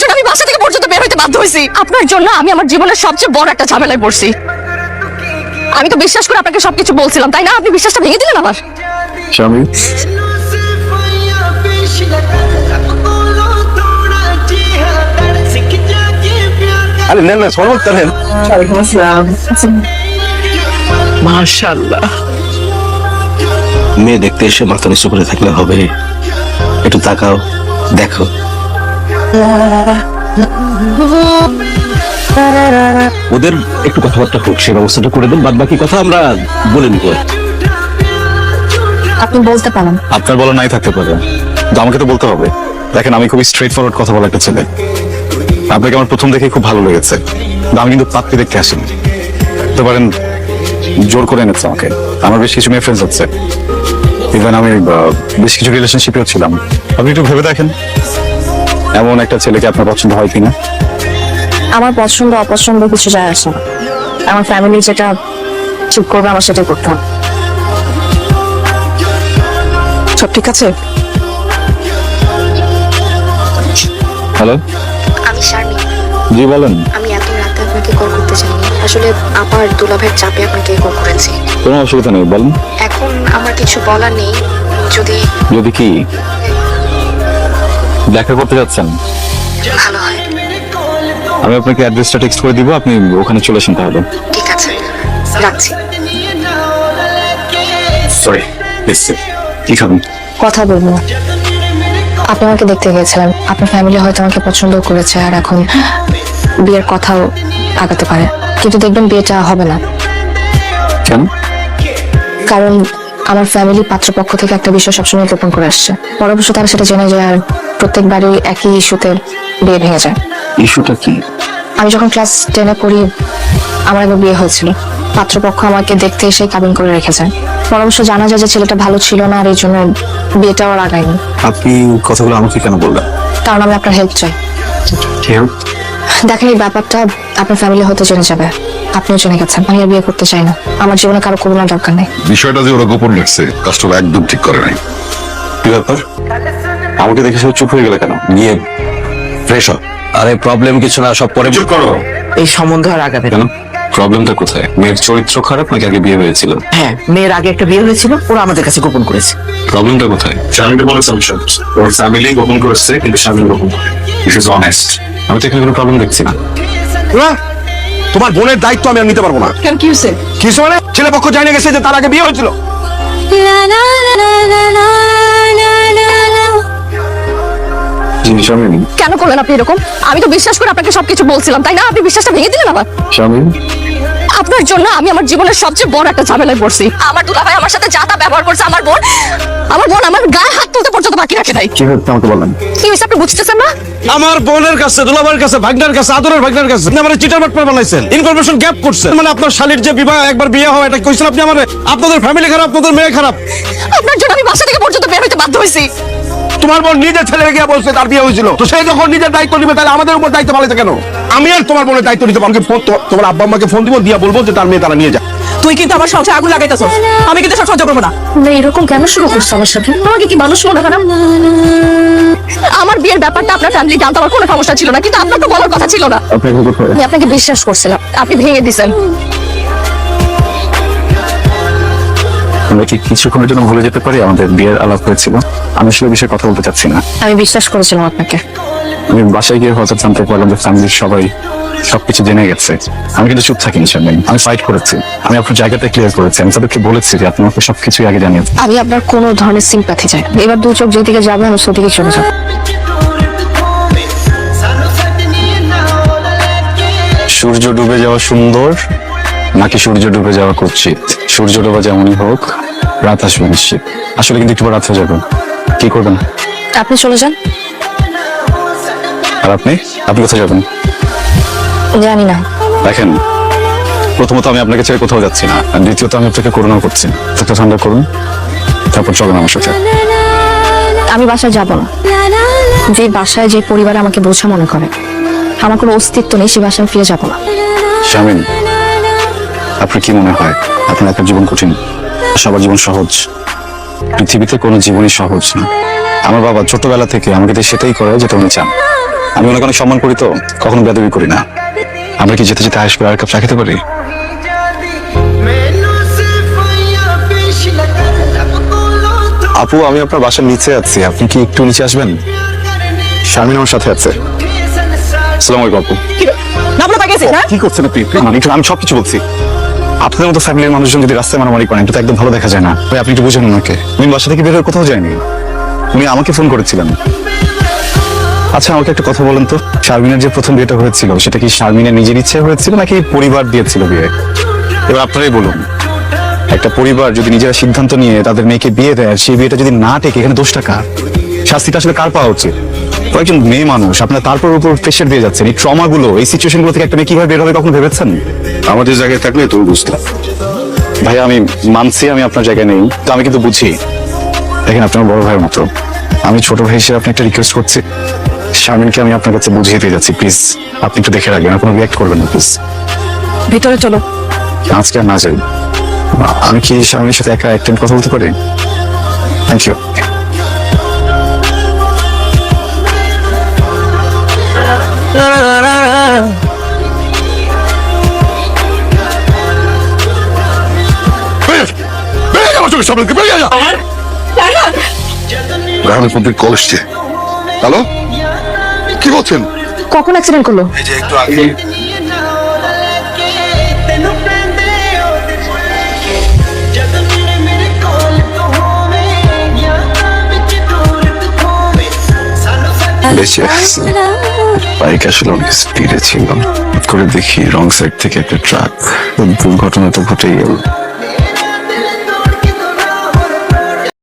জন্য আমি বাসা থেকে পর্যন্ত বের হইতে বাধ্য হয়েছি আপনার জন্য আমি আমার জীবনের সবচেয়ে বড় একটা ঝামেলায় পড়ছি। আমি তো বিশ্বাস করে আপনাকে সবকিছু বলছিলাম তাই না? আপনি বিশ্বাসটা ভেঙে দিলেন আমার। স্বামী? আরে নেন না সরবত করেন মাশাআল্লাহ। মেয়ে দেখতে এসে মাথা নিচু করে থাকলে হবে। একটু তাকাও দেখো। ওদের একটু কথাবার্তা হোক সে ব্যবস্থাটা করে দেন বাদ বাকি কথা আমরা বলে নিব আপনি বলতে পারেন। আপনার বলা নাই থাকতে পারে। কিন্তু আমাকে তো বলতে হবে। দেখেন আমি খুবই স্ট্রেট ফরওয়ার্ড কথা বলা একটা ছেলে। আপনাকে আমার প্রথম দেখে খুব ভালো লেগেছে। আমি কিন্তু পাত্রী দেখতে আসিনি। বলতে পারেন জোর করে এনেছে আমাকে। আমার বেশ কিছু মেয়ে ফ্রেন্ডস আছে। ইভেন আমি বেশ কিছু রিলেশনশিপেও ছিলাম। আপনি একটু ভেবে দেখেন। এমন একটা ছেলেকে আপনার পছন্দ হয় কিনা? আমার পছন্দ অপছন্দ কিছু যায় আসে না। আমার ফ্যামিলি যেটা ঠিক করবে আমার সেটাই করতে হবে। সব ঠিক আছে? হ্যালো আমি শারমিন। জি বলেন। আমি এত রাতে আপনাকে কল করতে চাইনি। আসলে আবার দুলাভের চাপে আপনাকে কল করেছি। কোনো অসুবিধা নেই বলেন। এখন আমার কিছু বলার নেই। যদি যদি কি? দেখা করতে যাচ্ছেন? ভালো হয়। আমি আপনাকে অ্যাড্রেসটা টেক্সট করে দিব আপনি ওখানে চলে আসেন তাহলে। ঠিক আছে রাখছি। সরি কি খাবেন? কথা বলব। না আপনি আমাকে দেখতে গিয়েছিলেন। আপনার ফ্যামিলি হয়তো আমাকে পছন্দ করেছে আর এখন বিয়ের কথাও আগাতে পারে। কিন্তু দেখবেন বিয়েটা হবে না। কেন? কারণ আমার ফ্যামিলি পাত্রপক্ষ থেকে একটা বিষয় সবসময় গোপন করে আসছে। পরবর্তী তারা সেটা জেনে যায় আর প্রত্যেকবারই একই ইস্যুতে বিয়ে ভেঙে যায়। ইস্যুটা কি? আমি যখন ক্লাস টেনে পড়ি আমার একবার বিয়ে হয়েছিল। পাত্রপক্ষ আমাকে দেখতে এসে কাবিন করে রেখেছে পরামর্শ জানা যায় যে ছেলেটা ভালো ছিল না আর এই জন্য বিয়েটাও আর আগায়নি। আপনি কথাগুলো আমাকে কেন বললেন? কারণ আমি আপনার হেল্প চাই। দেখেন এই ব্যাপারটা আপনার ফ্যামিলি হতে জেনে যাবে। আপনিও জেনে গেছেন আমি আর বিয়ে করতে চাই না। আমার জীবনে কারও করোনার দরকার নেই। বিষয়টা যে ওরা গোপন রাখছে কাজটা একদম ঠিক করে নাই। কি ব্যাপার? আমাকে দেখে সব চুপ হয়ে গেলে কেন গিয়ে ফ্রেশ হ আরে প্রবলেম কিছু না সব পরে করো এই সম্বন্ধ আর আগাবে না কেন প্রবলেমটা কোথায় মেয়ের চরিত্র খারাপ নাকি আগে বিয়ে হয়েছিল হ্যাঁ মেয়ের আগে একটা বিয়ে হয়েছিল ওরা আমাদের কাছে গোপন করেছে প্রবলেমটা কোথায় স্বামীকে বলে সামশন ওর ফ্যামিলি গোপন করেছে কিন্তু স্বামী গোপন করে ইট ইজ অনেস্ট আমি তো এখানে কোনো প্রবলেম দেখছি না না তোমার বোনের দায়িত্ব আমি আর নিতে পারব না কেন কি হয়েছে কি হয়েছে মানে ছেলে পক্ষ জানে গেছে যে তার আগে বিয়ে হয়েছিল স্বামী কেন করলেন আপনি এরকম? আমি তো বিশ্বাস করে আপনাকে সবকিছু বলছিলাম তাই না? আপনি বিশ্বাসটা ভেঙে দিলেন আবার? স্বামী। আপনার জন্য আমি আমার জীবনের সবচেয়ে বড় একটা ঝামেলায় পড়ছি। আমার দুলাভাই আমার সাথে যা তা ব্যবহার করছে আমার বোন আমার বোন আমার গায়ে হাত তুলতে পর্যন্ত বাকি রাখে নাই। কি হচ্ছে আমাকে বলেন। কি হয়েছে আপনি বুঝতেছেন না? আমার বোনের কাছে দুলাভাইয়ের কাছে ভাগনার কাছে আদরের ভাগনার কাছে আপনি আমার চিটার বাটপার বানাইছেন। ইনফরমেশন গ্যাপ করছেন। মানে আপনার শালীর যে বিবাহ একবার বিয়ে হয় এটা কইছেন আপনি আমার। আপনাদের ফ্যামিলি খারাপ আপনাদের মেয়ে খারাপ। আপনার জন্য আমি বাসা থেকে পর্যন্ত বের হইতে বাধ্য হয়েছি তোমার বোন নিজের ছেলে গিয়ে বলছে তার বিয়ে হয়েছিল। তো সে যখন নিজের দায়িত্ব নিবে তাহলে আমাদের উপর দায়িত্ব পালাইছে কেন? আমি আর তোমার বোনের দায়িত্ব নিতে পারব ফোন তোমার আব্বা আম্মাকে ফোন দিব দিয়া বলব যে তার মেয়ে তারা নিয়ে যায় তুই কিন্তু আমার সংসার আগুন লাগাইতেছ। আমি কিন্তু সব সহ্য করব না। না এরকম কেন শুরু করছ আমার সাথে? আমাকে কি মানুষ মনে করেন আমার বিয়ের ব্যাপারটা আপনার ফ্যামিলি জানতে আমার কোনো সমস্যা ছিল না কিন্তু আপনার তো বলার কথা ছিল না। আমি আপনাকে বিশ্বাস করছিলাম। আপনি ভেঙে দিছেন আমরা কি কিছুক্ষণের জন্য ভুলে যেতে পারি? আমাদের বিয়ের আলাপ হয়েছিল। আমি আসলে বিষয়ে কথা বলতে চাচ্ছি না। আমি বিশ্বাস করেছিলাম আপনাকে। আমি বাসায় গিয়ে হঠাৎ জানতে পারলাম যে ফ্যামিলির সবাই সবকিছু জেনে গেছে। আমি কিন্তু চুপ থাকিনি সামনে। আমি ফাইট করেছি। আমি আপনার জায়গাটা ক্লিয়ার করেছি। আমি তাদেরকে বলেছি যে আপনি আমাকে সবকিছুই আগে জানিয়েছেন আমি আপনার কোনো ধরনের সিম্প্যাথি চাই না। এবার দু চোখ যেদিকে যাবে আমি সেদিকে চলে যাব। সূর্য ডুবে যাওয়া সুন্দর নাকি সূর্য ডুবে যাওয়া কুৎসিত? সূর্য ডোবা যেমনই হোক রাত আসবে নিশ্চিত আসলে কিন্তু একটু পর রাত হয়ে যাবে। কি করবেন? আপনি চলে যান। আর আপনি? আপনি কোথায় যাবেন? জানি না। দেখেন প্রথমত আমি আপনাকে ছেড়ে কোথাও যাচ্ছি না। আর দ্বিতীয়ত আমি আপনাকে করোনা করছি। একটা ঠান্ডা করুন। তারপর চলেন আমার সাথে। আমি বাসায় যাব না। যে বাসায় যে পরিবার আমাকে বোঝা মনে করে আমার কোনো অস্তিত্ব নেই সে বাসায় ফিরে যাব না। শামিন আপনার কি মনে হয়? আপনার একটা জীবন কঠিন। সবার জীবন সহজ। পৃথিবীতে কোনো জীবনই সহজ না। আমার বাবা ছোটবেলা থেকে আমাকে দিয়ে সেটাই করে যেটা উনি চান। আমি ওনাকে অনেক সম্মান করি তো কখনো বেদবি করি না। আমরা কি যেতে যেতে করে আর কাপ চা খেতে পারি? আপু আমি আপনার বাসার নিচে আছি। আপনি কি একটু নিচে আসবেন? শারমিন আমার সাথে আছে। আসসালামু আলাইকুম আপু। গেছিস হ্যাঁ? কি করছেন আপনি? না, একটু আমি সবকিছু বলছি। আপনাদের মতো ফ্যামিলির মানুষজন যদি রাস্তায় মারামারি করেন, এটা তো একদম ভালো দেখা যায় না। ভাই, আপনি একটু বুঝেন ওনাকে উনি বাসা থেকে বের হয়ে কোথাও যায়নি উনি আমাকে ফোন করেছিলেন। আচ্ছা আমাকে একটা কথা বলেন তো। শারমিনের যে প্রথম বিয়েটা হয়েছিল, সেটা কি শারমিনের নিজের ইচ্ছে হয়েছিল, নাকি পরিবার দিয়েছিল বিয়ে? এবার আপনারাই বলুন। একটা পরিবার যদি নিজেরা সিদ্ধান্ত নিয়ে তাদের মেয়েকে বিয়ে দেয় সেই বিয়েটা যদি না টেকে, এখানে দোষ টাকা শাস্তিটা আসলে কার পাওয়া উচিত? একজন মেয়ে মানুষ আপনার তারপর উপর প্রেশার দিয়ে যাচ্ছেন। এই ট্রমা গুলো এই সিচুয়েশনগুলো থেকে একটা মেয়ে কীভাবে বের হবে কখনো ভেবেছেন? আমাদের জায়গায় থাকলে তুমি বুঝতাম। ভাইয়া আমি মানছি আমি আপনার জায়গায় নেই তো আমি কিন্তু বুঝি। দেখেন আপনার বড় ভাইয়ের মতো। আমি ছোট ভাই হিসেবে আপনি একটা রিকোয়েস্ট করছি। শারমিনকে আমি আপনার কাছে বুঝিয়ে দিয়ে যাচ্ছি প্লিজ আপনি একটু দেখে রাখবেন আর কোনো রিয়াক্ট করবেন না প্লিজ ভিতরে চলো। আজকে আর না যাই। আমি কি শারমিনের সাথে একা এক কথা বলতে পারি? থ্যাংক ইউ থেকে কল এসছে হ্যালো কি বলছেন? কখন অ্যাক্সিডেন্ট করল? এই যে একটু আগে। বেঁচে আছে। বাইক আসলে অনেক স্পিডে ছিল। করে দেখি রং সাইড থেকে একটা ট্রাক দুর্ঘটনা তো ঘটেই গেল।